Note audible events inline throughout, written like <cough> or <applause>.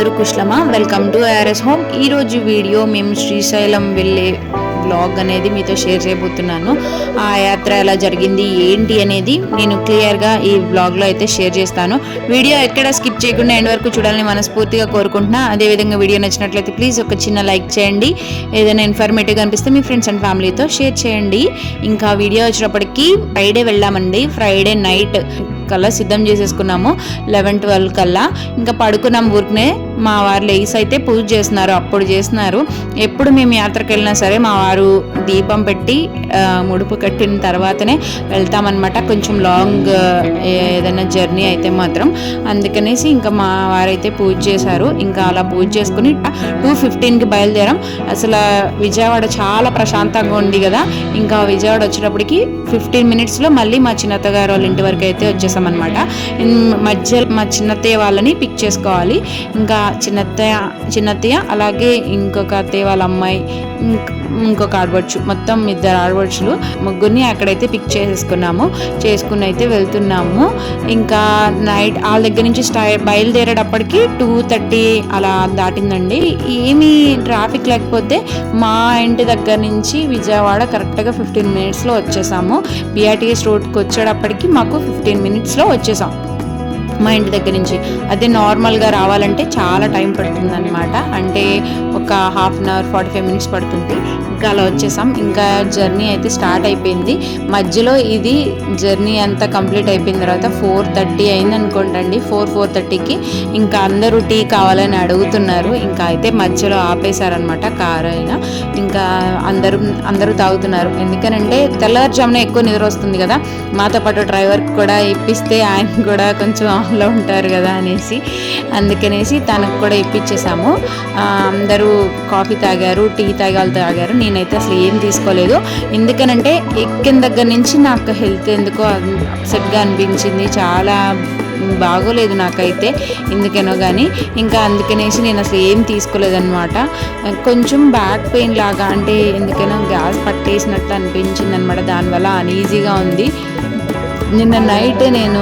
అందరూ కుశలమా? Welcome to RS home ఈరోజు వీడియో మేము శ్రీశైలం వెళ్ళే బ్లాగ్ అనేది మీతో షేర్ చేయబోతున్నాను. ఆ యాత్ర ఎలా జరిగింది? ఏంటి అనేది నేను క్లియర్గా ఈ బ్లాగ్లో అయితే షేర్ చేస్తాను. వీడియో ఎక్కడ స్కిప్ చేయకుండా ఎండ్ వరకు చూడాలని మనస్ఫూర్తిగా కోరుకుంటున్నా. అదేవిధంగా వీడియో నచ్చినట్లయితే ప్లీజ్ ఒక చిన్న లైక్ చేయండి. ఏదైనా ఇన్ఫర్మేటివ్గా అనిపిస్తే మీ ఫ్రెండ్స్ అండ్ ఫ్యామిలీతో షేర్ చేయండి. ఇంకా వీడియో వచ్చినప్పటికీ ఫ్రైడే వెళ్ళామండి. ఫ్రైడే నైట్ కల్లా సిద్ధం చేసేసుకున్నాము. లెవెన్ ట్వెల్వ్ కల్లా. ఇంకా పడుకున్నాం ఊరికనే. మా వారు లేస్ అయితే పూజ చేస్తున్నారు. అప్పుడు చేస్తున్నారు. ఎప్పుడు మేము యాత్రకు వెళ్ళినా సరే మా వారు దీపం పెట్టి ముడుపు కట్టిన తర్వాతనే వెళ్తామన్నమాట. కొంచెం లాంగ్ ఏదైనా జర్నీ అయితే మాత్రం. అందుకనేసి ఇంకా మా వారైతే పూజ చేశారు. ఇంకా అలా పూజ చేసుకుని టూ ఫిఫ్టీన్కి బయలుదేరాం. అసలు విజయవాడ చాలా ప్రశాంతంగా ఉంది కదా. ఇంకా విజయవాడ వచ్చేటప్పటికి ఫిఫ్టీన్ మినిట్స్లో మళ్ళీ మా చిన్నత్త గారు వాళ్ళ ఇంటి వరకు అయితే వచ్చేసాం. అనమాట మధ్య మా చిన్నత్తయ్య వాళ్ళని పిక్ చేసుకోవాలి. ఇంకా చిన్నత్తయ్య చిన్నత్తయ్య అలాగే ఇంకొక అత్తయ్య వాళ్ళ అమ్మాయి ఇంకొక ఆడవచ్చు మొత్తం ఇద్దరు ఆడవచ్చులు ముగ్గురిని అక్కడైతే పిక్ చేసుకున్నాము. చేసుకుని అయితే వెళ్తున్నాము. ఇంకా నైట్ వాళ్ళ దగ్గర నుంచి స్టా బయలుదేరేటప్పటికి టూ థర్టీ అలా దాటిందండి. ఏమీ ట్రాఫిక్ లేకపోతే మా ఇంటి దగ్గర నుంచి విజయవాడ కరెక్ట్గా ఫిఫ్టీన్ మినిట్స్లో వచ్చేసాము. బిఆర్టీఎస్ రోడ్కి వచ్చేటప్పటికి మాకు ఫిఫ్టీన్ మినిట్స్ మినిట్స్లో వచ్చేసాం. మా ఇంటి దగ్గర నుంచి. అదే నార్మల్గా రావాలంటే చాలా టైం పడుతుందన్నమాట. అంటే ఒక half an hour forty five minutes పడుతుంది. ఇంకా అలా వచ్చేసాం. ఇంకా జర్నీ అయితే స్టార్ట్ అయిపోయింది. మధ్యలో ఇది జర్నీ అంతా కంప్లీట్ అయిపోయిన తర్వాత ఫోర్ థర్టీ అయింది అనుకోండి ఫోర్ ఫోర్ థర్టీకి ఇంకా అందరూ టీ కావాలని అడుగుతున్నారు. ఇంకా అయితే మధ్యలో ఆపేశారనమాట కార్ అయినా. ఇంకా అందరూ అందరూ తాగుతున్నారు. ఎందుకనంటే తెల్లవారుజామున ఎక్కువ నిద్ర వస్తుంది కదా. మాతో పాటు డ్రైవర్కి కూడా ఇప్పిస్తే ఆయన కూడా కొంచెం ఆన్లో ఉంటారు కదా అనేసి. అందుకనేసి తనకు కూడా ఇప్పించేసాము అందరూ కాఫీ తాగారు టీ తాగాలు తాగారు. నేనైతే అసలు ఏం తీసుకోలేదు. ఎందుకనంటే ఎక్కిన దగ్గర నుంచి నాకు హెల్త్ ఎందుకో అప్సెట్గా అనిపించింది. చాలా బాగోలేదు నాకైతే ఎందుకనో కానీ ఇంకా అందుకనేసి నేను అసలు ఏం తీసుకోలేదన్నమాట. కొంచెం బ్యాక్ పెయిన్ లాగా అంటే ఎందుకైనా గ్యాస్ పట్టేసినట్టు అనిపించింది అనమాట దానివల్ల అనీజీగా ఉంది. నిన్న నైట్ నేను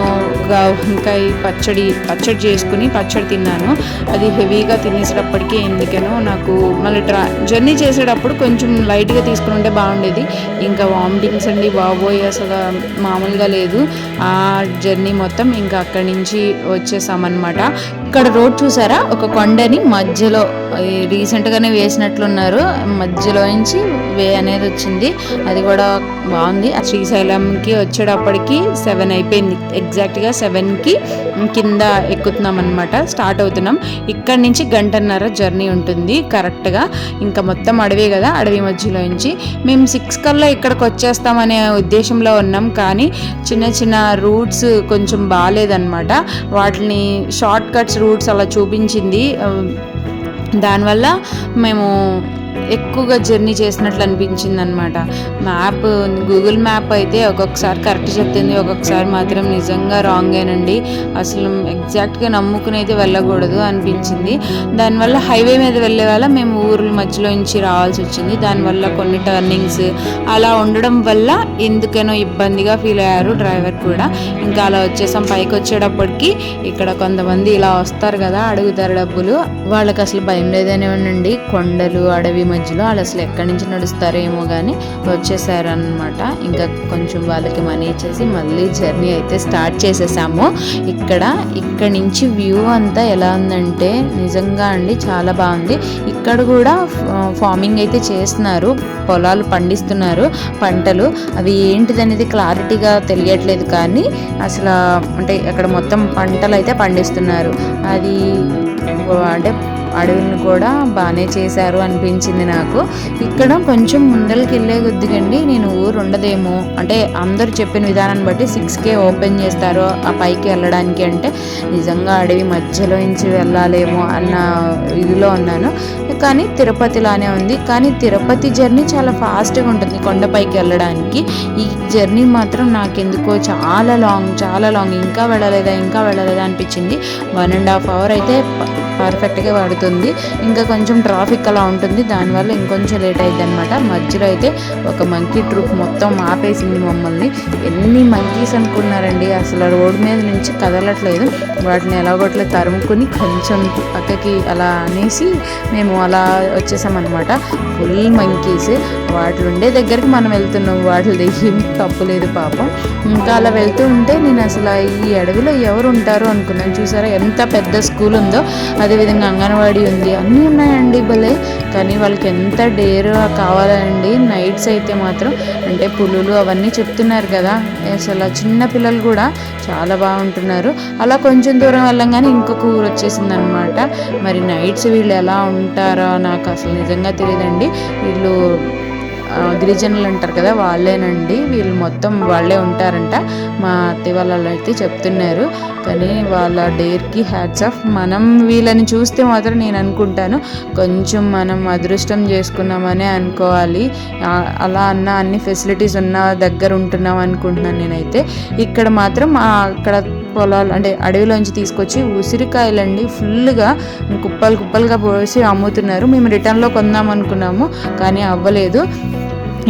వంకాయ పచ్చడి పచ్చడి చేసుకుని పచ్చడి తిన్నాను. అది హెవీగా తినేసేటప్పటికీ ఎందుకనో నాకు మళ్ళీ ట్రా జర్నీ చేసేటప్పుడు కొంచెం లైట్గా తీసుకుని ఉంటే బాగుండేది. ఇంకా వామిటింగ్స్ అండి బాబోయ్ అసలు మామూలుగా లేదు. ఆ జర్నీ మొత్తం ఇంకా అక్కడి నుంచి వచ్చేసామన్నమాట. ఇక్కడ రోడ్ చూసారా? ఒక కొండని మధ్యలో రీసెంట్గానే వేసినట్లున్నారు. మధ్యలో నుంచి వే అనేది వచ్చింది. అది కూడా బాగుంది. ఆ శ్రీశైలంకి వచ్చేటప్పటికి సెవెన్ అయిపోయింది. ఎగ్జాక్ట్గా సెవెన్కి కింద ఎక్కుతున్నాం అనమాట స్టార్ట్ అవుతున్నాం. ఇక్కడ నుంచి గంటన్నర జర్నీ ఉంటుంది. కరెక్ట్గా ఇంకా మొత్తం అడవి కదా అడవి మధ్యలో నుంచి. మేము సిక్స్ కల్లా ఇక్కడికి వచ్చేస్తామనే ఉద్దేశంలో ఉన్నాం. కానీ చిన్న చిన్న రూట్స్ కొంచెం బాగాలేదన్నమాట. వాటిని షార్ట్ కట్స్ రూట్స్ అలా చూపించింది. దానివల్ల మేము ఎక్కువగా జర్నీ చేసినట్లు అనిపించింది అనమాట మ్యాప్ గూగుల్ మ్యాప్ అయితే ఒక్కొక్కసారి కరెక్ట్ చెప్తుంది ఒక్కొక్కసారి మాత్రం నిజంగా రాంగేనండి అసలు ఎగ్జాక్ట్గా నమ్ముకుని అయితే వెళ్ళకూడదు అనిపించింది. దానివల్ల హైవే మీద వెళ్ళే వల్ల మేము ఊర్ల మధ్యలో నుంచి రావాల్సి వచ్చింది. దానివల్ల కొన్ని టర్నింగ్స్ అలా ఉండడం వల్ల ఎందుకనో ఇబ్బందిగా ఫీల్ అయ్యారు డ్రైవర్ కూడా. ఇంకా అలా వచ్చేసాం. పైకి వచ్చేటప్పటికి ఇక్కడ కొంతమంది ఇలా వస్తారు కదా అడుగుతారు డబ్బులు. వాళ్ళకి అసలు భయం లేదనే ఉండండి కొండలు అడవి మధ్యలో వాళ్ళు అసలు ఎక్కడి నుంచి నడుస్తారేమో కానీ వచ్చేసారనమాట ఇంకా కొంచెం వాళ్ళకి మనీ ఇచ్చేసి మళ్ళీ జర్నీ అయితే స్టార్ట్ చేసేసాము. ఇక్కడ ఇక్కడ నుంచి వ్యూ అంతా ఎలా ఉందంటే నిజంగా అండి చాలా బాగుంది. ఇక్కడ కూడా ఫార్మింగ్ అయితే చేస్తున్నారు. పొలాలు పండిస్తున్నారు పంటలు. అవి ఏంటిది అనేది క్లారిటీగా తెలియట్లేదు కానీ అసలు అంటే అక్కడ మొత్తం పంటలు అయితే పండిస్తున్నారు. అది అంటే అడవులను కూడా బాగానే చేశారు అనిపించింది నాకు. ఇక్కడ కొంచెం ముందరికి వెళ్ళే కొద్దిగండి నేను ఊరు ఉండదేమో అంటే అందరూ చెప్పిన విధానాన్ని బట్టి సిక్స్కే ఓపెన్ చేస్తారు ఆ పైకి వెళ్ళడానికి అంటే. నిజంగా అడవి మధ్యలో నుంచి వెళ్ళాలేమో అన్న ఇదిలో ఉన్నాను. కానీ తిరుపతిలానే ఉంది. కానీ తిరుపతి జర్నీ చాలా ఫాస్ట్గా ఉంటుంది కొండపైకి వెళ్ళడానికి. ఈ జర్నీ మాత్రం నాకెందుకో చాలా లాంగ్ చాలా లాంగ్. ఇంకా వెళ్ళలేదా ఇంకా వెళ్ళలేదా అనిపించింది. వన్ అండ్ హాఫ్ అవర్ అయితే పర్ఫెక్ట్గా పడుతుంది ఇంకా కొంచెం ట్రాఫిక్ అలా ఉంటుంది. దానివల్ల ఇంకొంచెం లేట్ అయింది అనమాట మధ్యలో అయితే ఒక మంకీ ట్రూప్ మొత్తం ఆపేసింది మమ్మల్ని. ఎన్ని మంకీస్ అనుకున్నారండి? అసలు రోడ్డు మీద నుంచి కదలట్లేదు. వాటిని ఎలాగోట్లే తరుముకుని కొంచెం పక్కకి అలా అనేసి మేము అలా వచ్చేసామన్నమాట. Full monkeys. వాటి ఉండే దగ్గరికి మనం వెళ్తున్నాం. వాటి ఏం తప్పులేదు పాపం. ఇంకా అలా వెళ్తూ ఉంటే నేను అసలు ఈ అడవిలో ఎవరు ఉంటారు అనుకున్నాను. చూసారా ఎంత పెద్ద స్కూల్ ఉందో. అది అదేవిధంగా అంగన్వాడీ ఉంది. అన్నీ ఉన్నాయండి భలే. కానీ వాళ్ళకి ఎంత డేర్ కావాలండి? నైట్స్ అయితే మాత్రం అంటే పులులు అవన్నీ చెప్తున్నారు కదా. అసలు చిన్న పిల్లలు కూడా చాలా బాగుంటున్నారు. అలా కొంచెం దూరం వెళ్ళంగానే ఇంకొక ఊరు వచ్చేసింది అనమాట మరి నైట్స్ వీళ్ళు ఎలా ఉంటారో నాకు అసలు నిజంగా తెలియదండి. వీళ్ళు గిరిజనులు అంటారు కదా వాళ్ళేనండి. వీళ్ళు మొత్తం వాళ్ళే ఉంటారంట. మా అత్తయ్య వాళ్ళు అయితే చెప్తున్నారు. కానీ వాళ్ళ డేర్కి హ్యాట్స్ ఆఫ్. మనం వీళ్ళని చూస్తే మాత్రం నేను అనుకుంటాను. కొంచెం మనం అదృష్టం చేసుకున్నామనే అనుకోవాలి. అలా అన్న అన్ని ఫెసిలిటీస్ ఉన్న దగ్గర ఉంటున్నాం అనుకుంటున్నాను నేనైతే. ఇక్కడ మాత్రం అక్కడ పొలాలు అంటే అడవిలోంచి తీసుకొచ్చి ఉసిరికాయలండి ఫుల్గా కుప్పలు కుప్పలుగా పోసి అమ్ముతున్నారు. మేము రిటర్న్లో కొందాం అనుకున్నాము కానీ అవ్వలేదు.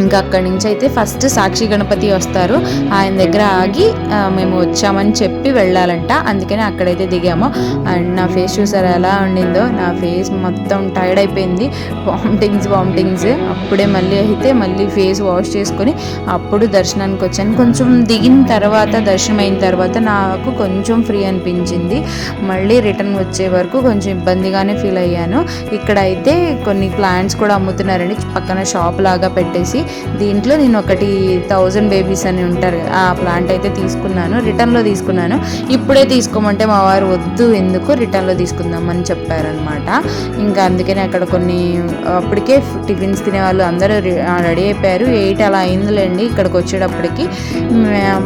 ఇంకా అక్కడి నుంచి అయితే ఫస్ట్ సాక్షి గణపతి వస్తారు. ఆయన దగ్గర ఆగి మేము వచ్చామని చెప్పి వెళ్ళాలంట. అందుకని అక్కడైతే దిగాము. అండ్ నా ఫేస్ చూసారా ఎలా ఉండిందో? నా ఫేస్ మొత్తం టైర్డ్ అయిపోయింది. వామిటింగ్స్ వామిటింగ్స్ అప్పుడే మళ్ళీ అయితే మళ్ళీ ఫేస్ వాష్ చేసుకొని అప్పుడు దర్శనానికి వచ్చాను. కొంచెం దిగిన తర్వాత దర్శనం అయిన తర్వాత నాకు కొంచెం ఫ్రీ అనిపించింది. మళ్ళీ రిటర్న్ వచ్చే వరకు కొంచెం ఇబ్బందిగానే ఫీల్ అయ్యాను. ఇక్కడ అయితే కొన్ని ప్లాంట్స్ కూడా అమ్ముతున్నారండి పక్కన షాప్ లాగా పెట్టేసి దీంట్లో నేను ఒకటి థౌజండ్ బేబీస్ అని ఉంటారు. ఆ ప్లాంట్ అయితే తీసుకున్నాను. రిటర్న్లో తీసుకున్నాను. ఇప్పుడే తీసుకోమంటే మా వారు వద్దు ఎందుకు? రిటర్న్లో తీసుకుందామని చెప్పారనమాట ఇంకా అందుకనే అక్కడ కొన్ని అప్పటికే టిఫిన్స్ తినే వాళ్ళు అందరూ రెడీ అయిపోయారు. ఎయిట్ అలా అయిందిలేండి ఇక్కడికి వచ్చేటప్పటికి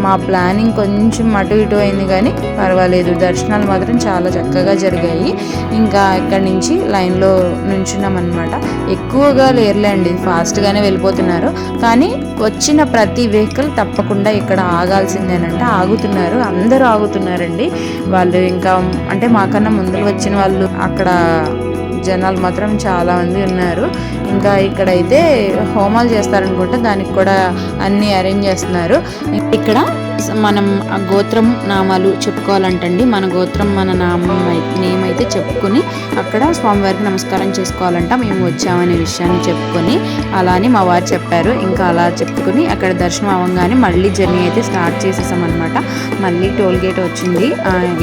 మా ప్లానింగ్ కొంచెం అటు ఇటు అయింది కానీ పర్వాలేదు. దర్శనాలు మాత్రం చాలా చక్కగా జరిగాయి. ఇంకా ఇక్కడి నుంచి లైన్లో నుంచున్నామన్నమాట. ఎక్కువగా లేరులేండి. ఫాస్ట్గానే వెళ్ళిపోతున్నారు. కానీ వచ్చిన ప్రతి వెహికల్ తప్పకుండా ఇక్కడ ఆగాల్సిందేనంటే ఆగుతున్నారు. అందరూ ఆగుతున్నారండి. వాళ్ళు ఇంకా అంటే మాకన్నా ముందు వచ్చిన వాళ్ళు అక్కడ జనాలు మాత్రం చాలా మంది ఉన్నారు. ఇంకా ఇక్కడైతే హోమాలు చేస్తారనుకుంటే దానికి కూడా అన్ని అరేంజ్ చేస్తున్నారు. ఇక్కడ మనం ఆ గోత్రం నామాలు చెప్పుకోవాలంటండి. మన గోత్రం మన నామం నేమ్ అయితే చెప్పుకొని అక్కడ స్వామివారికి నమస్కారం చేసుకోవాలంట. మేము వచ్చామనే విషయాన్ని చెప్పుకొని అలా అని మా వారు చెప్పారు. ఇంకా అలా చెప్పుకొని అక్కడ దర్శనం అవ్వగానే మళ్ళీ జర్నీ అయితే స్టార్ట్ చేసేసామన్నమాట. మళ్ళీ టోల్ గేట్ వచ్చింది.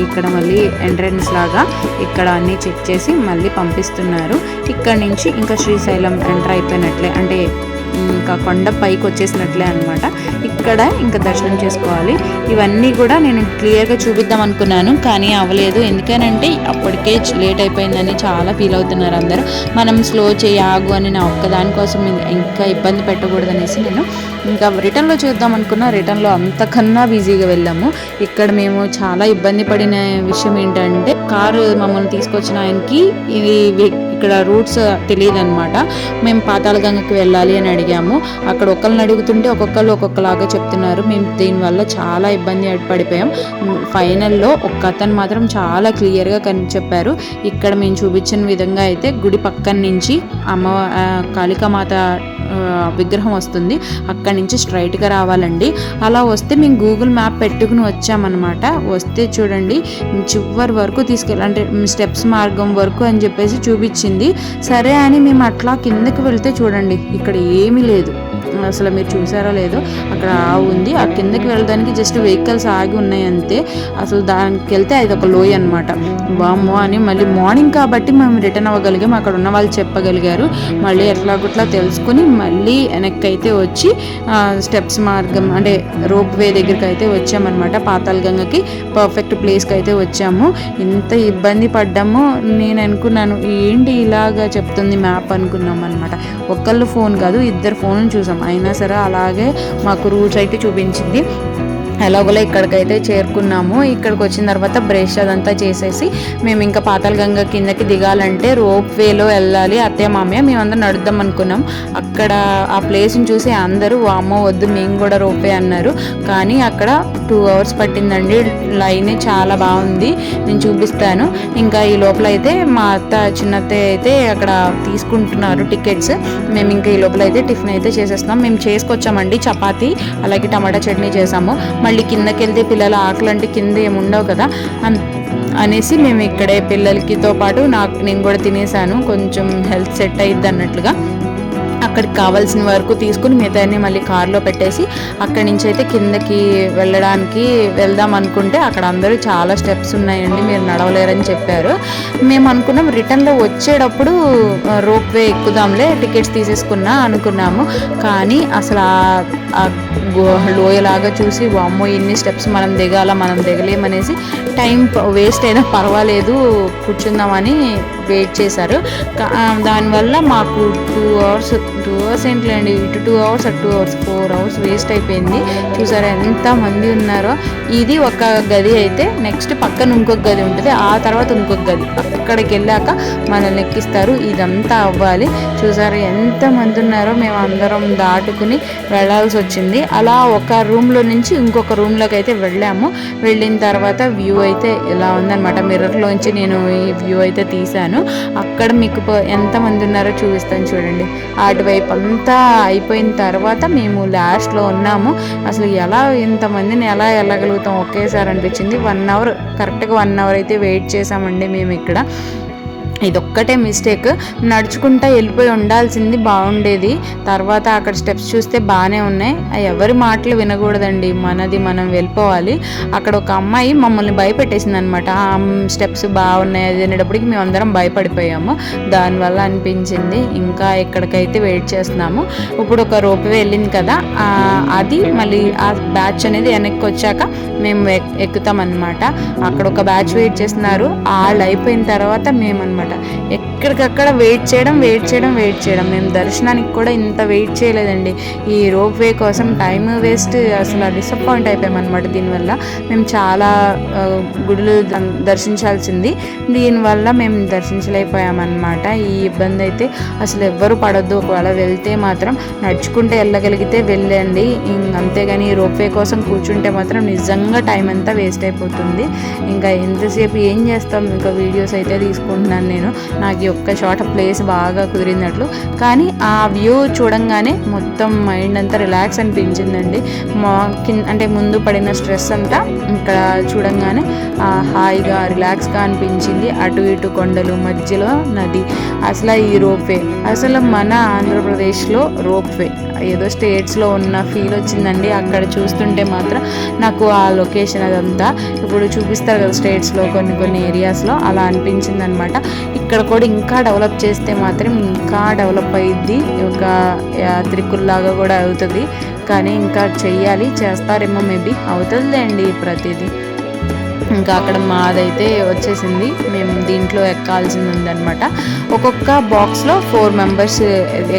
ఇక్కడ మళ్ళీ ఎంట్రన్స్ లాగా ఇక్కడ అన్ని చెక్ చేసి మళ్ళీ పంపిస్తున్నారు. ఇక్కడ నుంచి ఇంకా శ్రీశైలం ఎంటర్ అయిపోయినట్లే. అంటే ఇంకా కొండ పైకి వచ్చేసినట్లే అనమాట ఇక్కడ ఇంకా దర్శనం చేసుకోవాలి. ఇవన్నీ కూడా నేను క్లియర్గా చూపిద్దాం అనుకున్నాను కానీ అవ్వలేదు. ఎందుకనంటే అప్పటికే లేట్ అయిపోయిందని చాలా ఫీల్ అవుతున్నారు అందరూ. మనం స్లో చేయాగు అని నా ఒక్క దానికోసం ఇంకా ఇబ్బంది పెట్టకూడదనేసి నేను ఇంకా రిటర్న్లో చూద్దాం అనుకున్నా. రిటర్న్లో అంతకన్నా బిజీగా వెళ్ళాము. ఇక్కడ మేము చాలా ఇబ్బంది పడిన విషయం ఏంటంటే కారు మమ్మల్ని తీసుకొచ్చిన ఆయనకి ఇది ఇక్కడ రూట్స్ తెలియదు అనమాట మేము పాతాళగంగకి వెళ్ళాలి అని అడిగాము. అక్కడ ఒకళ్ళని అడుగుతుంటే ఒక్కొక్కరు ఒక్కొక్కలాగా చెప్తున్నారు. మేము దీనివల్ల చాలా ఇబ్బంది పడిపోయాం ఫైనల్లో ఒక అతను మాత్రం చాలా క్లియర్గా కని చెప్పారు. ఇక్కడ మేము చూపించిన విధంగా అయితే గుడి పక్కన నుంచి అమ్మ కాళికామాత విగ్రహం వస్తుంది. అక్కడి నుంచి స్ట్రైట్గా రావాలండి. అలా వస్తే మేము గూగుల్ మ్యాప్ పెట్టుకుని వచ్చామన్నమాట. వస్తే చూడండి చివరి వరకు తీసుకెళ్ళి అంటే స్టెప్స్ మార్గం వరకు అని చెప్పేసి చూపించింది. సరే అని మేము అట్లా కిందకి వెళ్తే చూడండి ఇక్కడ ఏమీ లేదు. అసలు మీరు చూసారో లేదో అక్కడ ఆవు ఉంది. ఆ కిందకి వెళ్ళడానికి జస్ట్ వెహికల్స్ ఆగి ఉన్నాయి అంతే. అసలు దానికి వెళ్తే అది ఒక లోయ అనమాట బామ్మో అని మళ్ళీ మార్నింగ్ కాబట్టి మేము రిటర్న్ అవ్వగలిగాం. అక్కడ ఉన్న వాళ్ళు చెప్పగలిగారు. మళ్ళీ ఎట్లాగొట్లా తెలుసుకుని మళ్ళీ వెనక్కి అయితే వచ్చి స్టెప్స్ మార్గం అంటే రోప్ వే దగ్గరికి అయితే వచ్చామన్నమాట. పాతాళగంగకి పర్ఫెక్ట్ ప్లేస్కి అయితే వచ్చాము. ఇంత ఇబ్బంది పడ్డాము. నేను అనుకున్నాను ఏంటి ఇలాగా చెప్తుంది మ్యాప్ అనుకున్నాం అనమాట ఒక్కళ్ళు ఫోన్ కాదు ఇద్దరు ఫోన్ ఫోన్లు కోసం అయినా సరే అలాగే మాకు రూల్స్ అయితే చూపించింది. ఎలాగోలా ఇక్కడికైతే చేరుకున్నాము. ఇక్కడికి వచ్చిన తర్వాత బ్రష్ అదంతా చేసేసి మేము ఇంకా పాతాళ గంగ కిందకి దిగాలంటే రోప్ వేలో వెళ్ళాలి. అత్తయ్య మామయ్య మేమందరం నడుద్దాం అనుకున్నాం. అక్కడ ఆ ప్లేస్ని చూసి అందరూ వామ్మో వద్దు మేము కూడా రోప్ వే అన్నారు. కానీ అక్కడ టూ అవర్స్ పట్టిందండి. లైన్ చాలా బాగుంది. నేను చూపిస్తాను. ఇంకా ఈ లోపల అయితే మా అత్త చిన్నత్త అయితే అక్కడ తీసుకుంటున్నారు టికెట్స్. మేము ఇంకా ఈ లోపల అయితే టిఫిన్ అయితే చేసేస్తున్నాం. మేము చేసుకొచ్చామండి చపాతీ అలాగే టమాటా చట్నీ చేసాము. మళ్ళీ కిందకి వెళ్తే పిల్లల ఆకలి అంటే కింద ఏముండవు కదా. అనేసి మేము ఇక్కడే పిల్లలకితో పాటు నాకు నేను కూడా తినేసాను. కొంచెం హెల్త్ సెట్ అయ్యిద్ది అన్నట్లుగా. అక్కడికి కావాల్సిన వరకు తీసుకుని మిగతాన్ని మళ్ళీ కారులో పెట్టేసి అక్కడి నుంచి అయితే కిందకి వెళ్ళడానికి వెళ్దాం అనుకుంటే అక్కడ అందరూ చాలా స్టెప్స్ ఉన్నాయండి. మీరు నడవలేరని చెప్పారు. మేము అనుకున్నాం రిటర్న్లో వచ్చేటప్పుడు రోప్ వే ఎక్కుదాంలే టికెట్స్ తీసేసుకున్నా అనుకున్నాము. కానీ అసలు లోయలాగా చూసి వామ్మో ఇన్ని స్టెప్స్ మనం దిగాల మనం దిగలేమనేసి టైం వేస్ట్ అయినా పర్వాలేదు కూర్చుందామని వెయిట్ చేశారు. దానివల్ల మాకు టూ అవర్స్ టూ అవర్స్ ఏంటిలేండి ఇటు టూ అవర్స్ అటు two hours four hours waste అయిపోయింది. చూసారా ఎంత మంది ఉన్నారో. ఇది ఒక గది అయితే నెక్స్ట్ పక్కన ఇంకొక గది ఉంటుంది. ఆ తర్వాత ఇంకొక గది. అక్కడికి వెళ్ళాక మనల్ని ఎక్కిస్తారు. ఇదంతా అవ్వాలి. చూసారా ఎంత మంది ఉన్నారో. మేము అందరం దాటుకుని వెళ్ళాల్సి వచ్చింది. అలా ఒక రూమ్లో నుంచి ఇంకొక రూమ్లోకి అయితే వెళ్ళాము. వెళ్ళిన తర్వాత వ్యూ అయితే ఇలా ఉందన్నమాట. మిర్రర్లోంచి నేను ఈ వ్యూ అయితే తీశాను. అక్కడ మీకు ఎంతమంది ఉన్నారో చూపిస్తాను చూడండి. అటువైపు అంతా అయిపోయిన తర్వాత మేము లాస్ట్లో ఉన్నాము. అసలు ఎలా ఇంతమందిని ఎలా వెళ్ళగలుగుతాం? ఒకేసారి అనిపించింది. వన్ అవర్ కరెక్ట్గా వన్ అవర్ అయితే వెయిట్ చేసామండి మేము ఇక్కడ. ఇదొక్కటే మిస్టేక్ నడుచుకుంటా వెళ్ళిపోయి ఉండాల్సింది బాగుండేది. తర్వాత అక్కడ స్టెప్స్ చూస్తే బాగానే ఉన్నాయి. ఎవరి మాటలు వినకూడదండి. మనది మనం వెళ్ళిపోవాలి. అక్కడ ఒక అమ్మాయి మమ్మల్ని భయపెట్టేసింది అనమాట ఆ స్టెప్స్ బాగున్నాయి అది అనేటప్పటికి మేము అందరం భయపడిపోయాము. దానివల్ల అనిపించింది. ఇంకా ఎక్కడికైతే వెయిట్ చేస్తున్నాము ఇప్పుడు ఒక రోప్ వెళ్ళింది కదా అది మళ్ళీ ఆ బ్యాచ్ అనేది వెనక్కి వచ్చాక మేము ఎక్- ఎక్కుతామన్నమాట అక్కడ ఒక బ్యాచ్ వెయిట్ చేస్తున్నారు. వాళ్ళు అయిపోయిన తర్వాత మేము అనమాట ఎక్కడికక్కడ వెయిట్ చేయడం వెయిట్ చేయడం వెయిట్ చేయడం. మేము దర్శనానికి కూడా ఇంత వెయిట్ చేయలేదండి. ఈ రోప్ వే కోసం టైం వేస్ట్ అసలు డిసప్పాయింట్ అయిపోయామన్నమాట దీనివల్ల. మేము చాలా గుడులు దర్శించాల్సింది. దీనివల్ల మేము దర్శించలేకపోయామన్నమాట ఈ ఇబ్బంది అయితే అసలు ఎవ్వరు పడొద్దు. ఒకవేళ వెళ్తే మాత్రం నడుచుకుంటే వెళ్ళగలిగితే వెళ్ళండి. ఇం- అంతేగాని ఈ రోప్ వే కోసం కూర్చుంటే మాత్రం నిజంగా టైం అంతా వేస్ట్ అయిపోతుంది. ఇంకా ఎంతసేపు ఏం చేస్తాం? ఇంకా వీడియోస్ అయితే తీసుకుంటున్నాను నేను. నాకు ఈ ఒక్క చోట ప్లేస్ బాగా కుదిరినట్లు కానీ ఆ వ్యూ చూడంగానే మొత్తం మైండ్ అంతా రిలాక్స్ అనిపించిందండి. మా కింద అంటే ముందు పడిన స్ట్రెస్ అంతా ఇక్కడ చూడంగానే హాయిగా రిలాక్స్గా అనిపించింది. అటు ఇటు కొండలు మధ్యలో నది. అసలు ఈ రోప్వే అసలు మన ఆంధ్రప్రదేశ్లో రోప్వే ఏదో స్టేట్స్లో ఉన్న ఫీల్ వచ్చిందండి. అక్కడ చూస్తుంటే మాత్రం నాకు ఆ లొకేషన్ అదంతా ఇప్పుడు చూపిస్తారు కదా స్టేట్స్లో కొన్ని కొన్ని ఏరియాస్లో అలా అనిపించింది అనమాట ఇక్కడ కూడా ఇంకా డెవలప్ చేస్తే మాత్రం ఇంకా డెవలప్ అయ్యిద్ది ఒక యాత్రికుల్లాగా కూడా అవుతుంది. కానీ ఇంకా చెయ్యాలి చేస్తారేమో మేబీ అవుతుందండి ప్రతిదీ. ఇంకా అక్కడ మాదైతే వచ్చేసింది. మేము దీంట్లో ఎక్కాల్సింది ఉందనమాట ఒక్కొక్క బాక్స్లో ఫోర్ మెంబర్స్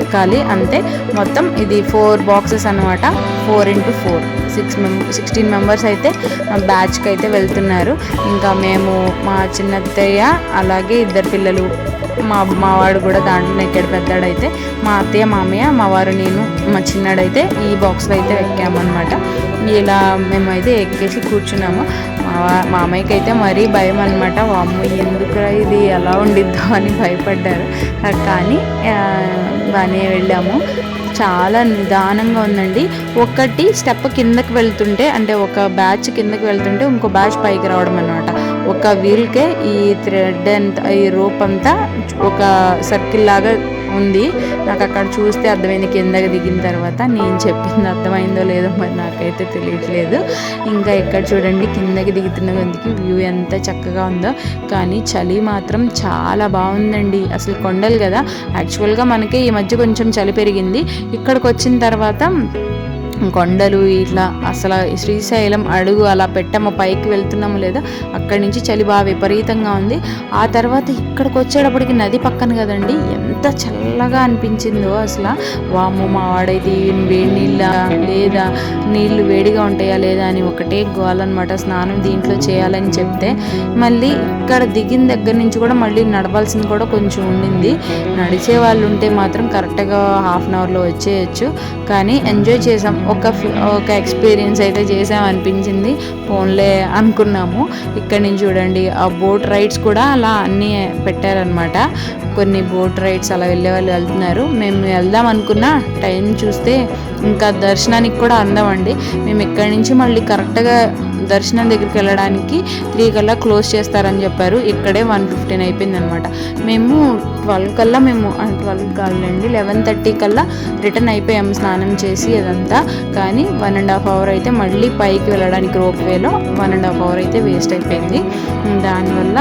ఎక్కాలి. అంతే. మొత్తం ఇది ఫోర్ బాక్సెస్ అనమాట ఫోర్ ఇంటూ ఫోర్. సిక్స్ మెం సిక్స్టీన్ మెంబర్స్ అయితే బ్యాచ్కి అయితే వెళ్తున్నారు. ఇంకా మేము మా చిన్నత్తయ్య అలాగే ఇద్దరు పిల్లలు మా మావాడు కూడా దాంట్లో ఎక్కడ పెద్దాడైతే. మా అత్తయ్య మామయ్య మా వారు నేను మా చిన్నాడైతే ఈ బాక్స్లో అయితే ఎక్కామన్నమాట. ఇలా మేమైతే ఎక్కేసి కూర్చున్నాము. మామయ్యకి అయితే మరీ భయం అనమాట వామ్మ ఎందుకురా ఇది? ఎలా ఉండిద్దో అని భయపడ్డారు. కానీ బాగానే వెళ్ళాము. చాలా నిదానంగా ఉందండి. ఒకటి స్టెప్ కిందకి వెళ్తుంటే అంటే ఒక బ్యాచ్ కిందకి వెళ్తుంటే ఇంకో బ్యాచ్ పైకి రావడం అనమాట ఒక వీల్కే ఈ థ్రెడ్ అంతా ఈ రోప్ అంతా ఒక సర్కిల్ లాగా ఉంది. నాకు అక్కడ చూస్తే అర్థమైంది కిందకి దిగిన తర్వాత నేను చెప్పింది అర్థమైందో లేదో మరి నాకైతే తెలియట్లేదు. ఇంకా ఎక్కడ చూడండి కిందకి దిగుతున్న కొద్దికి వ్యూ ఎంత చక్కగా ఉందో. కానీ చలి మాత్రం చాలా బాగుందండి. అసలు కొండలు కదా. యాక్చువల్గా మనకి ఈ మధ్య కొంచెం చలి పెరిగింది. ఇక్కడికి వచ్చిన తర్వాత కొండలు ఇట్లా అసలు శ్రీశైలం అడుగు అలా పెట్టాము పైకి వెళ్తున్నాము లేదా అక్కడి నుంచి చలి బాగా విపరీతంగా ఉంది. ఆ తర్వాత ఇక్కడికి వచ్చేటప్పటికి నది పక్కన కదండి ఎంత చల్లగా అనిపించిందో అసలు. వాము మా వాడైతే వేడి నీళ్ళ లేదా నీళ్ళు వేడిగా ఉంటాయా లేదా అని ఒకటే గోలన్నమాట స్నానం దీంట్లో చేయాలని చెప్తే మళ్ళీ ఇక్కడ దిగిన దగ్గర నుంచి కూడా మళ్ళీ నడవాల్సింది కూడా కొంచెం ఉండింది. నడిచే వాళ్ళు ఉంటే మాత్రం కరెక్ట్గా హాఫ్ అన్ అవర్లో వచ్చేయచ్చు. కానీ ఎంజాయ్ చేసాం. ఒక ఒక ఎక్స్పీరియన్స్ అయితే చేసాం అనిపించింది. ఫోన్లే అనుకున్నాము. ఇక్కడ నుంచి చూడండి ఆ బోట్ రైడ్స్ కూడా అలా అన్నీ పెట్టారనమాట. కొన్ని బోట్ రైడ్స్ అలా వెళ్ళే వాళ్ళు వెళ్తున్నారు. మేము వెళ్దాం అనుకున్న టైం చూస్తే ఇంకా దర్శనానికి కూడా అండి మేము ఇక్కడి నుంచి మళ్ళీ కరెక్ట్గా దర్శనం దగ్గరికి వెళ్ళడానికి త్రీ కల్లా క్లోజ్ చేస్తారని చెప్పారు. ఇక్కడే వన్ ఫిఫ్టీన్ అయిపోయింది అనమాట మేము ట్వెల్వ్ కల్లా మేము ట్వెల్వ్ కాలండి లెవెన్ థర్టీ కల్లా రిటర్న్ అయిపోయాము స్నానం చేసి అదంతా. కానీ వన్ అండ్ హాఫ్ అవర్ అయితే మళ్ళీ పైకి వెళ్ళడానికి రోప్ వేలో వన్ అండ్ హాఫ్ అవర్ అయితే వేస్ట్ అయిపోయింది. దానివల్ల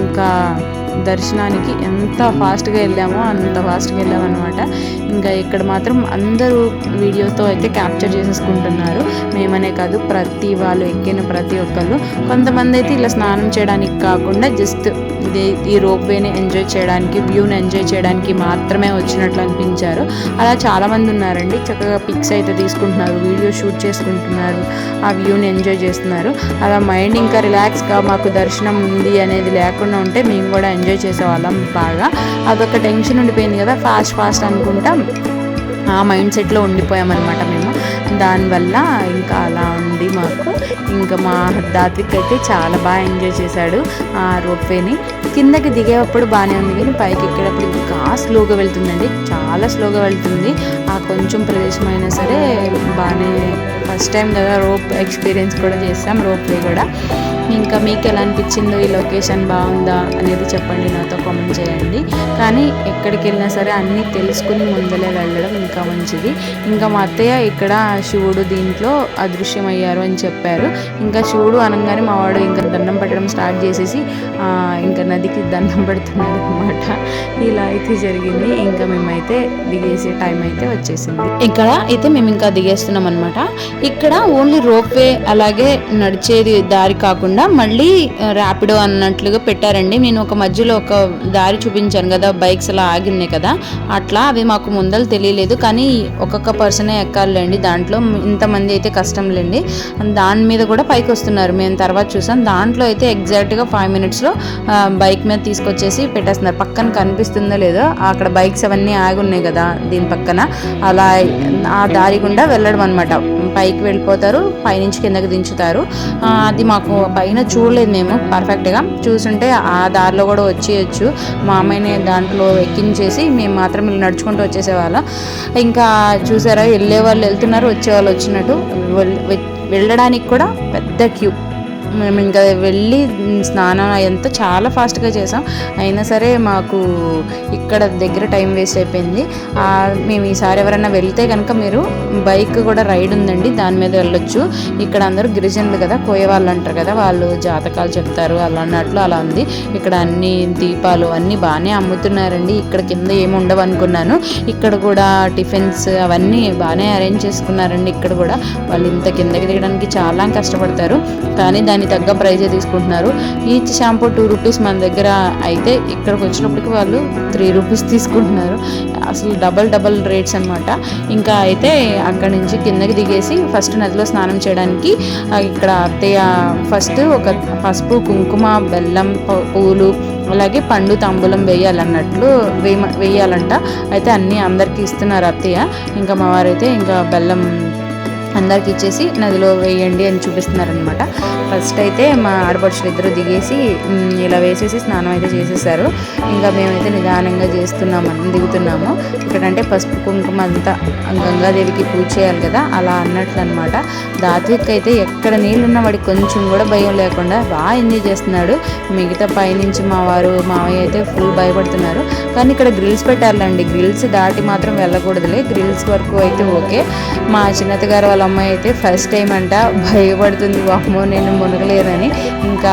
ఇంకా దర్శనానికి ఎంత ఫాస్ట్గా వెళ్ళామో అంత ఫాస్ట్గా వెళ్ళామన్నమాట. ఇంకా ఇక్కడ మాత్రం అందరూ వీడియోతో అయితే క్యాప్చర్ చేసేసుకుంటున్నారు. మేమనే కాదు ప్రతి వాళ్ళు ఎక్కిన ప్రతి ఒక్కళ్ళు. కొంతమంది అయితే ఇలా స్నానం చేయడానికి కాకుండా జస్ట్ ఇది ఈ రోప్ వేని ఎంజాయ్ చేయడానికి వ్యూని ఎంజాయ్ చేయడానికి మాత్రమే వచ్చినట్లు అనిపించారు. అలా చాలామంది ఉన్నారండి. చక్కగా పిక్స్ అయితే తీసుకుంటున్నారు వీడియో షూట్ చేసుకుంటున్నారు ఆ వ్యూని ఎంజాయ్ చేస్తున్నారు. అలా మైండ్ ఇంకా రిలాక్స్గా మాకు దర్శనం ఉంది అనేది లేకుండా ఉంటే మేము కూడా ఎంజాయ్ చేసేవాళ్ళం బాగా. అదొక టెన్షన్ ఉండిపోయింది కదా ఫాస్ట్ ఫాస్ట్ అనుకుంటాం ఆ మైండ్ సెట్లో ఉండిపోయామన్నమాట మేము. దానివల్ల ఇంకా అలా ఉంది మాకు. ఇంకా మా దాత్విక్ అయితే చాలా బాగా ఎంజాయ్ చేశాడు ఆ రోప్వేని కిందకి దిగేటప్పుడు బాగానే ఉంది కానీ పైకి ఎక్కేటప్పుడు ఇంకా స్లోగా వెళ్తుందండి. చాలా స్లోగా వెళ్తుంది. ఆ కొంచెం ప్రదేశం అయినా సరే బాగానే ఫస్ట్ టైం కదా రోప్ ఎక్స్పీరియన్స్ కూడా చేస్తాం రోప్వే కూడా. ఇంకా మీకు ఎలా అనిపించిందో ఈ లొకేషన్ బాగుందా అనేది చెప్పండి. నాతో కామెంట్ చేయండి. కానీ ఎక్కడికి వెళ్ళినా సరే అన్నీ తెలుసుకుని ముందలే వెళ్ళడం ఇంకా మంచిది. ఇంకా మా అత్తయ్య ఇక్కడ శివుడు దీంట్లో అదృశ్యమయ్యారు అని చెప్పారు. ఇంకా శివుడు అనగానే మా వాడు ఇంకా దండం పెట్టడం స్టార్ట్ చేసేసి ఇంకా నదికి దండం పెడుతున్నాడు అనమాట ఇలా అయితే జరిగింది. ఇంకా మేమైతే దిగేసే టైం అయితే వచ్చేసింది. ఇక్కడ అయితే మేము ఇంకా దిగేస్తున్నాం అనమాట ఇక్కడ ఓన్లీ రోప్ వే అలాగే నడిచేది దారి కాకుండా మళ్ళీ ర్యాపిడో అన్నట్లుగా పెట్టారండి. నేను ఒక మధ్యలో ఒక దారి చూపించాను కదా బైక్స్ అలా ఆగినాయి కదా అట్లా అవి మాకు ముందలు తెలియలేదు. కానీ ఒక్కొక్క పర్సనే ఎక్కాలండి దాంట్లో. ఇంతమంది అయితే కష్టం లేండి. దాని మీద కూడా పైకి వస్తున్నారు. మేము తర్వాత చూసాం. దాంట్లో అయితే ఎగ్జాక్ట్గా ఫైవ్ మినిట్స్లో బైక్ మీద తీసుకొచ్చేసి పెట్టేస్తున్నారు. పక్కన కనిపిస్తుందో లేదో అక్కడ బైక్స్ అవన్నీ ఆగి ఉన్నాయి కదా దీని పక్కన. అలా ఆ దారి గుండా వెళ్ళడం అనమాట పైకి వెళ్ళిపోతారు పైనుంచి కిందకి దించుతారు. అది మాకు పైన చూడలేదు మేము పర్ఫెక్ట్గా చూసుంటే ఆ దారిలో కూడా వచ్చేయచ్చు. మా అమ్మాయిని దాంట్లో ఎక్కించేసి మేము మాత్రం వీళ్ళు నడుచుకుంటూ వచ్చేసేవాళ్ళం. ఇంకా చూసారా వెళ్ళే వాళ్ళు వెళ్తున్నారు వచ్చేవాళ్ళు వచ్చినట్టు. వెళ్ళడానికి కూడా పెద్ద క్యూ మేము ఇంకా వెళ్ళి స్నానం అదంతా చాలా ఫాస్ట్గా చేసాం. అయినా సరే మాకు ఇక్కడ దగ్గర టైం వేస్ట్ అయిపోయింది. మేము ఈసారి ఎవరైనా వెళ్తే కనుక మీరు బైక్ కూడా రైడ్ ఉందండి దాని మీద వెళ్ళొచ్చు. ఇక్కడ అందరూ గిరిజనులు కదా కోయ వాళ్ళు అంటారు కదా వాళ్ళు జాతకాలు చెప్తారు అలా అన్నట్లు అలా ఉంది. ఇక్కడ అన్ని దీపాలు అన్నీ బాగానే అమ్ముతున్నారండి. ఇక్కడ కింద ఏమి ఉండవు అనుకున్నాను. ఇక్కడ కూడా టిఫిన్స్ అవన్నీ బాగానే అరేంజ్ చేసుకున్నారండి. ఇక్కడ కూడా వాళ్ళు ఇంత కిందకి దిగడానికి చాలా కష్టపడతారు. కానీ దాని దానికి తగ్గ ప్రైజే తీసుకుంటున్నారు. ఈచ్ షాంపూ టూ రూపీస్ మన దగ్గర అయితే ఇక్కడికి వచ్చినప్పటికి వాళ్ళు త్రీ రూపీస్ తీసుకుంటున్నారు. అసలు డబల్ డబల్ రేట్స్ అన్నమాట. ఇంకా అయితే అక్కడి నుంచి కిందకి దిగేసి ఫస్ట్ నదిలో స్నానం చేయడానికి ఇక్కడ అత్తయ్య ఫస్ట్ ఒక పసుపు కుంకుమ బెల్లం పూలు అలాగే పండు తాంబూలం వేయాలన్నట్లు వేయ వేయాలంట. అయితే అన్నీ అందరికీ ఇస్తున్నారు అత్తయ్య. ఇంకా మా వారైతే ఇంకా బెల్లం అందరికి ఇచ్చేసి నదిలో వేయండి అని చూపిస్తున్నారనమాట ఫస్ట్ అయితే మా ఆడపడుచులు ఇద్దరు దిగేసి ఇలా వేసేసి స్నానం అయితే చేసేసారు. ఇంకా మేమైతే నిదానంగా చేస్తున్నాము దిగుతున్నాము. ఇక్కడంటే పసుపు కుంకుమ అంతా గంగాదేవికి పూజ చేయాలి కదా అలా అన్నట్లు అనమాట దాత్విక్ అయితే ఎక్కడ నీళ్ళున్న వాడికి కొంచెం కూడా భయం లేకుండా బాగా ఎంజాయ్ చేస్తున్నాడు. మిగతా పైనుంచి మా వారు మావయ్య అయితే ఫుల్ భయపడుతున్నారు. కానీ ఇక్కడ గ్రిల్స్ పెట్టాలండి గ్రిల్స్ దాటి మాత్రం వెళ్ళకూడదులే. గ్రిల్స్ వరకు అయితే ఓకే. మా చిన్నత గారు వాళ్ళ అమ్మాయి అయితే ఫస్ట్ టైం అంట. భయపడుతుంది అమ్మో నేను మునగలేదని. ఇంకా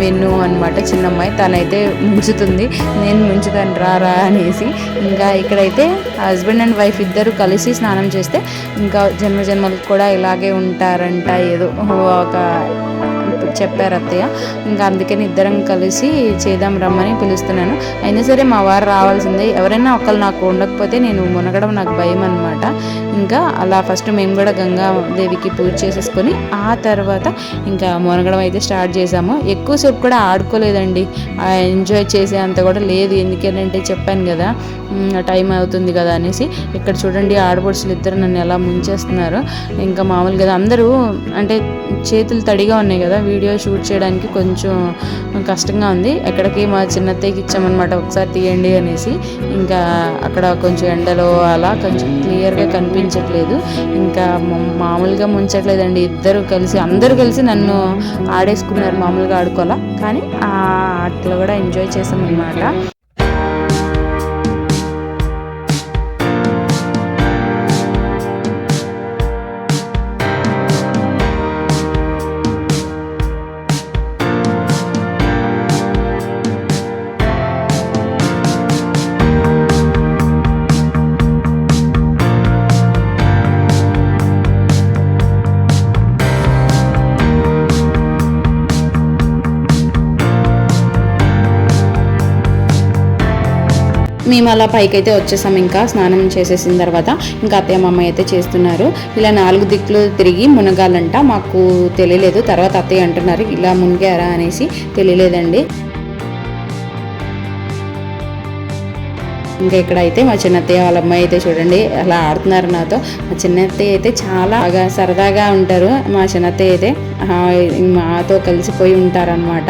వెన్ను అనమాట చిన్న అమ్మాయి తనైతే ముంచుతుంది. నేను ముంచుతాను రారా అనేసి. ఇంకా ఇక్కడైతే హస్బెండ్ అండ్ వైఫ్ ఇద్దరు కలిసి స్నానం చేస్తే ఇంకా జన్మ జన్మలకు కూడా ఇలాగే ఉంటారంట. ఏదో ఒక చెప్పారు అత్తయ్య. ఇంకా అందుకని ఇద్దరం కలిసి చేద్దాం రమ్మని పిలుస్తున్నాను. అయినా సరే మా వారు రావాల్సిందే. ఎవరైనా ఒకళ్ళు నాకు ఉండకపోతే నేను మునగడం నాకు భయం అనమాట ఇంకా అలా ఫస్ట్ మేము కూడా గంగాదేవికి పూజ చేసేసుకొని ఆ తర్వాత ఇంకా మునగడం అయితే స్టార్ట్ చేసాము ఎక్కువసేపు కూడా ఆడుకోలేదండి. ఎంజాయ్ చేసే అంత కూడా లేదు. ఎందుకంటే చెప్పాను కదా టైం అవుతుంది కదా అనేసి ఇక్కడ చూడండి ఆడపడుచులు ఇద్దరు నన్ను ఎలా ముంచేస్తున్నారు. ఇంకా మామూలుగా కదా అందరూ అంటే చేతులు తడిగా ఉన్నాయి కదా వీడియో షూట్ చేయడానికి కొంచెం కష్టంగా ఉంది. ఎక్కడికి మా చిన్నత్తయ్యకి ఇచ్చామన్నమాట ఒకసారి తీయండి అనేసి. ఇంకా అక్కడ కొంచెం ఎండలో అలా కొంచెం క్లియర్గా కనిపించట్లేదు. ఇంకా మామూలుగా ముంచట్లేదండి. ఇద్దరు కలిసి అందరూ కలిసి నన్ను ఆడేసుకున్నారు మామూలుగా ఆడుకోవాలా. కానీ ఆ ఆటలో కూడా ఎంజాయ్ చేసామన్నమాట మేము అలా పైకి అయితే వచ్చేసాం ఇంకా స్నానం చేసేసిన తర్వాత ఇంకా అత్తయ్య మామ అయితే చేస్తున్నారు. ఇలా నాలుగు దిక్కులు తిరిగి మునగాలంట మాకు తెలియలేదు. తర్వాత అత్తయ్య అంటున్నారు ఇలా మునిగారా? అనేసి తెలియలేదండి. ఇంకా ఇక్కడ అయితే మా చిన్నత్తయ్య వాళ్ళ అమ్మాయి అయితే చూడండి అలా ఆడుతున్నారు నాతో. మా చిన్నత్తయ్య అయితే చాలా బాగా సరదాగా ఉంటారు. మా చిన్నత్తయ్య అయితే మాతో కలిసిపోయి ఉంటారనమాట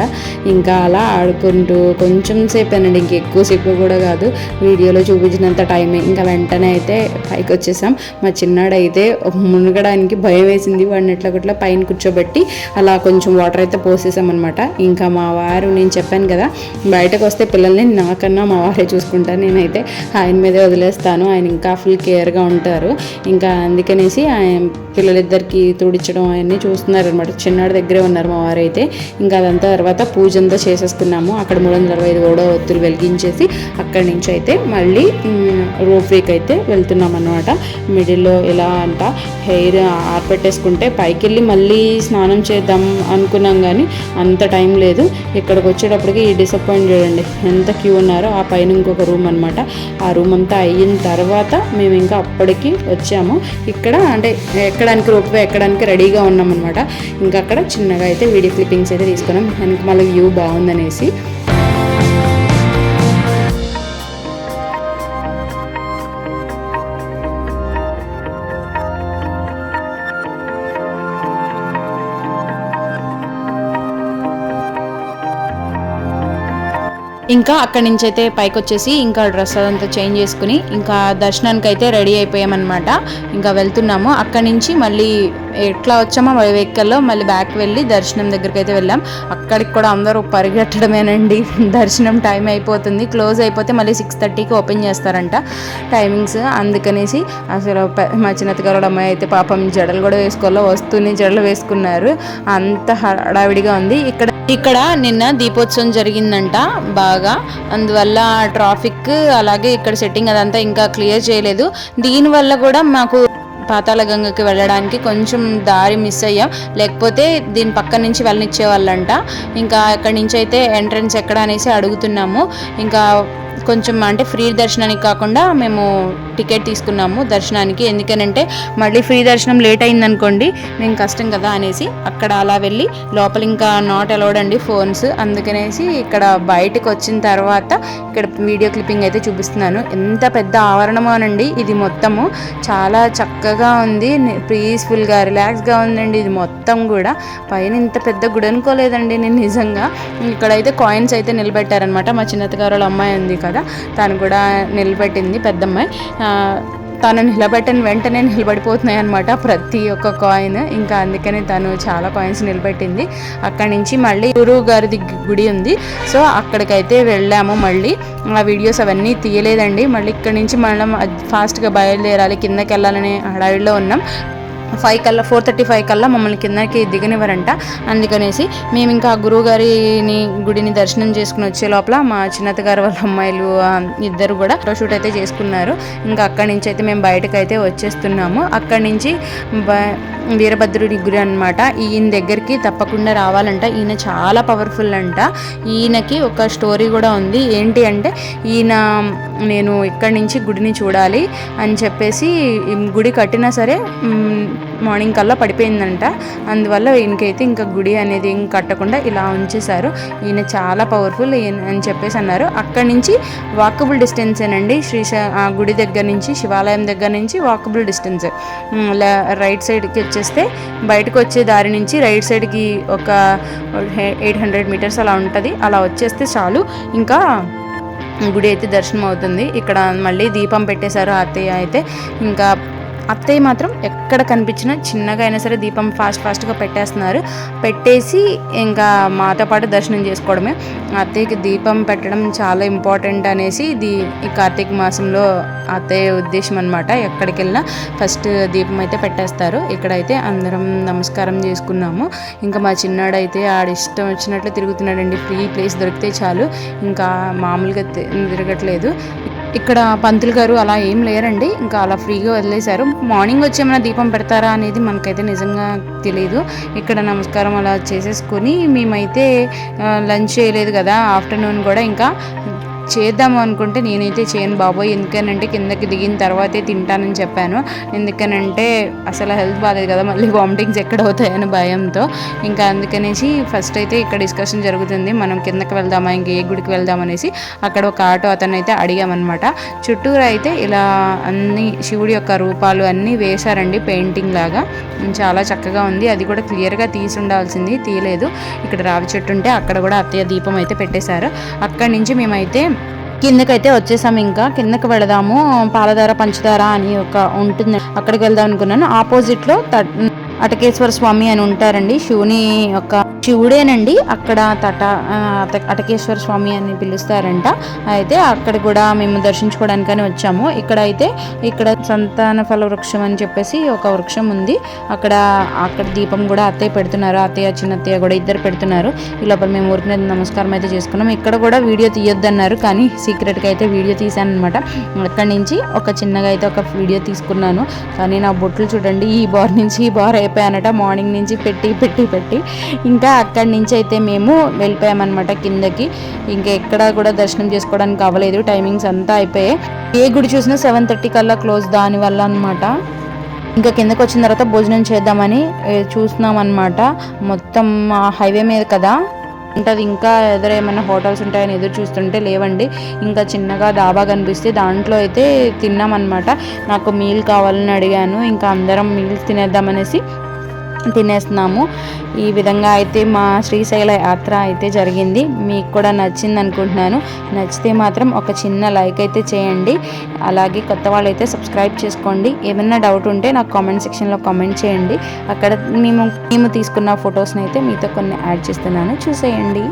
ఇంకా అలా ఆడుకుంటూ కొంచెం సేపేనండి ఇంక ఎక్కువసేపు కూడా కాదు. వీడియోలో చూపించినంత టైమే. ఇంకా వెంటనే అయితే పైకి వచ్చేసాం. మా చిన్నాడైతే మునగడానికి భయం వేసింది. వాడిని ఎట్లా కొట్లా పైన కూర్చోబెట్టి అలా కొంచెం వాటర్ అయితే పోసేసామన్నమాట. ఇంకా మా వారు నేను చెప్పాను కదా బయటకు వస్తే పిల్లల్ని నాకన్నా మా వారే చూసుకుంటారు. నేనైతే ఆయన మీదే వదిలేస్తాను. ఆయన ఇంకా ఫుల్ కేర్గా ఉంటారు. ఇంకా అందుకనేసి ఆయన పిల్లలిద్దరికి తుడిచడం అవన్నీ చూస్తున్నారు అనమాట చిన్నాడు దగ్గరే ఉన్నారు మా వారైతే. ఇంకా అదంతా తర్వాత పూజ అంతా చేసేసుకున్నాము. అక్కడ మూడు వందల అరవై ఐదు ఓడో ఒత్తులు వెలిగించేసి అక్కడి నుంచి అయితే మళ్ళీ రోఫ్రీకి అయితే వెళ్తున్నాం అనమాట మిడిల్లో ఇలా అంట హెయిర్ ఆర్పెట్టేసుకుంటే పైకి వెళ్ళి మళ్ళీ స్నానం చేద్దాం అనుకున్నాం కానీ అంత టైం లేదు. ఇక్కడికి వచ్చేటప్పటికి డిసప్పాయింట్ చూడండి. ఎంత క్యూ ఉన్నారో ఆ పైన ఇంకొక రూమ్ అనమాట ఆ రూమ్ అంతా అయిన తర్వాత మేము ఇంకా అప్పటికి వచ్చాము. ఇక్కడ అంటే ఎక్కడానికి రోప్వే ఎక్కడానికి రెడీగా ఉన్నాం అనమాట ఇంకా అక్కడ చిన్నగా అయితే వీడియో క్లిప్పింగ్స్ అయితే తీసుకున్నాం. వెనక మళ్ళీ వ్యూ బాగుందనేసి. ఇంకా అక్కడి నుంచి అయితే పైకి వచ్చేసి ఇంకా డ్రెస్ అదంతా చేంజ్ చేసుకుని ఇంకా దర్శనానికి అయితే రెడీ అయిపోయామన్నమాట. ఇంకా వెళ్తున్నాము. అక్కడి నుంచి మళ్ళీ ఎట్లా వచ్చామో వెహికల్లో మళ్ళీ బ్యాక్ వెళ్ళి దర్శనం దగ్గరికి అయితే వెళ్ళాం. అక్కడికి కూడా అందరూ పరిగెట్టడమేనండి. <laughs> దర్శనం టైం అయిపోతుంది. క్లోజ్ అయిపోతే మళ్ళీ సిక్స్ థర్టీకి ఓపెన్ చేస్తారంట టైమింగ్స్ అందుకనేసి అసలు మా చిన్నతగారు అమ్మాయి అయితే పాపం జడలు కూడా వేసుకోవాలో వస్తూనే జడలు వేసుకున్నారు. అంత హడావిడిగా ఉంది. ఇక్కడ ఇక్కడ నిన్న దీపోత్సవం జరిగిందంట బాగా. అందువల్ల ట్రాఫిక్ అలాగే ఇక్కడ సెట్టింగ్ అదంతా ఇంకా క్లియర్ చేయలేదు. దీనివల్ల కూడా మాకు పాతాళ గంగకి వెళ్ళడానికి కొంచెం దారి మిస్ అయ్యాం. లేకపోతే దీని పక్క నుంచి వెళ్ళనిచ్చే వాళ్ళంట ఇంకా అక్కడి నుంచి అయితే ఎంట్రన్స్ ఎక్కడ అనేసి అడుగుతున్నాము. ఇంకా కొంచెం అంటే ఫ్రీ దర్శనానికి కాకుండా మేము టికెట్ తీసుకున్నాము దర్శనానికి. ఎందుకనంటే మళ్ళీ ఫ్రీ దర్శనం లేట్ అయిందనుకోండి మేము కష్టం కదా అనేసి అక్కడ అలా వెళ్ళి లోపల ఇంకా నాట్ అలౌడ్ అండి ఫోన్స్ అందుకనేసి ఇక్కడ బయటకు వచ్చిన తర్వాత ఇక్కడ వీడియో క్లిప్పింగ్ అయితే చూపిస్తున్నాను. ఎంత పెద్ద ఆవరణమోనండి ఇది మొత్తము. చాలా చక్కగా ఉంది పీస్ఫుల్గా రిలాక్స్గా ఉందండి ఇది మొత్తం కూడా. పైన ఇంత పెద్ద గుడి అనుకోలేదండి నేను నిజంగా. ఇక్కడైతే కాయిన్స్ అయితే నిలబెట్టారనమాట మా చిన్నతగారు వాళ్ళ అమ్మాయి ఉంది కదా తను కూడా నిలబెట్టింది పెద్దమ్మాయి. తను నిలబెట్టిన వెంటనే నిలబడిపోతున్నాయి అనమాట ప్రతి ఒక్క కాయిన్. ఇంకా అందుకని తను చాలా కాయిన్స్ నిలబెట్టింది. అక్కడి నుంచి మళ్ళీ గురువు గారిది గుడి ఉంది. సో అక్కడికైతే వెళ్ళాము మళ్ళీ. ఆ వీడియోస్ అవన్నీ తీయలేదండి. మళ్ళీ ఇక్కడి నుంచి మనం ఫాస్ట్గా బయలుదేరాలి కిందకి వెళ్ళాలని హడావిడిలో ఉన్నాం. ఫైవ్ కల్లా ఫోర్ థర్టీ ఫైవ్ కల్లా మమ్మల్ని కిందకి దిగనివ్వరంట. అందుకనేసి మేము ఇంకా ఆ గారిని గుడిని దర్శనం చేసుకుని వచ్చే లోపల మా చిన్నత గారు వాళ్ళ అమ్మాయిలు ఇద్దరు కూడా ఫోటోషూట్ అయితే చేసుకున్నారు. ఇంకా అక్కడి నుంచి అయితే మేము బయటకు అయితే వచ్చేస్తున్నాము. అక్కడి నుంచి వీరభద్రుడి గుడి అనమాట ఈయన దగ్గరికి తప్పకుండా రావాలంట. ఈయన చాలా పవర్ఫుల్ అంట. ఈయనకి ఒక స్టోరీ కూడా ఉంది. ఏంటి అంటే ఈయన నేను ఇక్కడి నుంచి గుడిని చూడాలి అని చెప్పేసి గుడి కట్టినా సరే మార్నింగ్ కల్లా పడిపోయిందంట. అందువల్ల ఈయనకైతే ఇంకా గుడి అనేది ఇంక కట్టకుండా ఇలా ఉంచేశారు. ఈయన చాలా పవర్ఫుల్ ఈయన అని చెప్పేసి అన్నారు. అక్కడి నుంచి వాకబుల్ డిస్టెన్సేనండి శ్రీశ ఆ గుడి దగ్గర నుంచి శివాలయం దగ్గర నుంచి వాకబుల్ డిస్టెన్స్. రైట్ సైడ్కి వచ్చేస్తే బయటకు వచ్చే దారి నుంచి రైట్ సైడ్కి ఒక ఎయిట్ హండ్రెడ్ మీటర్స్ అలా ఉంటుంది. అలా వచ్చేస్తే చాలు. ఇంకా గుడి అయితే దర్శనం అవుతుంది ఇక్కడ మళ్ళీ దీపం పెట్టేశారు అత్తయ్య అయితే. ఇంకా అత్తయ్య మాత్రం ఎక్కడ కనిపించినా చిన్నగా అయినా సరే దీపం ఫాస్ట్ ఫాస్ట్గా పెట్టేస్తున్నారు. పెట్టేసి ఇంకా మాతో పాటు దర్శనం చేసుకోవడమే. అత్తయ్యకి దీపం పెట్టడం చాలా ఇంపార్టెంట్ అనేసి దీ ఈ కార్తీక మాసంలో అత్తయ్య ఉద్దేశం అనమాట ఎక్కడికి వెళ్ళినా ఫస్ట్ దీపం అయితే పెట్టేస్తారు. ఇక్కడైతే అందరం నమస్కారం చేసుకున్నాము. ఇంకా మా చిన్నాడైతే ఆడ ఇష్టం వచ్చినట్లు తిరుగుతున్నాడండి. ఫ్రీ ప్లేస్ దొరికితే చాలు. ఇంకా మామూలుగా తిరగట్లేదు. ఇక్కడ పంతులు గారు అలా ఏం లేరండి. ఇంకా అలా ఫ్రీగా వదిలేశారు. మార్నింగ్ వచ్చి ఏమైనా దీపం పెడతారా అనేది మనకైతే నిజంగా తెలియదు ఇక్కడ నమస్కారం అలా చేసేసుకొని మేమైతే లంచ్ చేయలేదు కదా ఆఫ్టర్నూన్ కూడా ఇంకా చేద్దాము అనుకుంటే నేనైతే చేయను బాబోయ్. ఎందుకనంటే కిందకి దిగిన తర్వాతే తింటానని చెప్పాను. ఎందుకనంటే అసలు హెల్త్ బాగాలేదు కదా మళ్ళీ వామిటింగ్స్ ఎక్కడ అవుతాయని భయంతో. ఇంకా అందుకనేసి ఫస్ట్ అయితే ఇక్కడ డిస్కషన్ జరుగుతుంది మనం కిందకి వెళ్దామా ఇంక ఏ గుడికి వెళ్దామనేసి అక్కడ ఒక ఆటో అతను అయితే అడిగామన్నమాట. చుట్టూరు అయితే ఇలా అన్ని శివుడి యొక్క రూపాలు అన్నీ వేశారండి పెయింటింగ్ లాగా. చాలా చక్కగా ఉంది. అది కూడా క్లియర్గా తీసి ఉండాల్సింది తీయలేదు. ఇక్కడ రావి చెట్టు ఉంటే అక్కడ కూడా అత్తయ్య దీపం అయితే పెట్టేశారు. అక్కడి నుంచి మేమైతే కిందకైతే వచ్చేసాము ఇంకా. కిందకి వెళదాము. పాలధార పంచదార అని ఒక ఉంటుంది. అక్కడికి వెళ్దాం అనుకున్నాను. ఆపోజిట్లో అటకేశ్వర స్వామి అని ఉంటారండి. శివుని యొక్క శివుడేనండి అక్కడ తట అట- అటకేశ్వర స్వామి అని పిలుస్తారంట. అయితే అక్కడ కూడా మేము దర్శించుకోవడానికని వచ్చాము. ఇక్కడ అయితే ఇక్కడ సంతాన ఫల వృక్షం అని చెప్పేసి ఒక వృక్షం ఉంది. అక్కడ అక్కడ దీపం కూడా అత్తయ్య పెడుతున్నారు. అత్తయ్య చిన్న అత్తయ్య కూడా ఇద్దరు పెడుతున్నారు. ఈ లోపల మేము ఊరికి నమస్కారం అయితే చేసుకున్నాం ఇక్కడ కూడా వీడియో తీయొద్దన్నారు కానీ సీక్రెట్గా అయితే వీడియో తీశాను అనమాట అక్కడి నుంచి ఒక చిన్నగా అయితే ఒక వీడియో తీసుకున్నాను. కానీ నా బొట్లు చూడండి ఈ బార్ నుంచి ఈ బార్ అయిపోయానట మార్నింగ్ నుంచి పెట్టి పెట్టి పెట్టి. ఇంకా అక్కడి నుంచి అయితే మేము వెళ్ళిపోయామన్నమాట కిందకి. ఇంకా ఎక్కడ కూడా దర్శనం చేసుకోవడానికి అవ్వలేదు. టైమింగ్స్ అంతా అయిపోయాయి. ఏ గుడి చూసినా సెవెన్ థర్టీ కల్లా క్లోజ్ దానివల్ల అనమాట ఇంకా కిందకి వచ్చిన తర్వాత భోజనం చేద్దామని చూస్తున్నాం అనమాట మొత్తం హైవే మీద కదా? ఉంటుంది. ఇంకా ఎదురు ఏమైనా హోటల్స్ ఉంటాయని ఎదురు చూస్తుంటే లేవండి. ఇంకా చిన్నగా డాబా కనిపిస్తే దాంట్లో అయితే తిన్నామన్నమాట. నాకు మీల్ కావాలని అడిగాను. ఇంకా అందరం మీల్స్ తినేద్దామనేసి తినేస్తున్నాము. ఈ విధంగా అయితే మా శ్రీశైల యాత్ర అయితే జరిగింది. మీకు కూడా నచ్చింది అనుకుంటున్నాను. నచ్చితే మాత్రం ఒక చిన్న లైక్ అయితే చేయండి. అలాగే కొత్త వాళ్ళు అయితే సబ్స్క్రైబ్ చేసుకోండి. ఏమైనా డౌట్ ఉంటే నాకు కామెంట్ సెక్షన్లో కామెంట్ చేయండి. అక్కడ మేము మేము తీసుకున్న ఫొటోస్ని అయితే మీతో కొన్ని యాడ్ చేస్తున్నాను. చూసేయండి.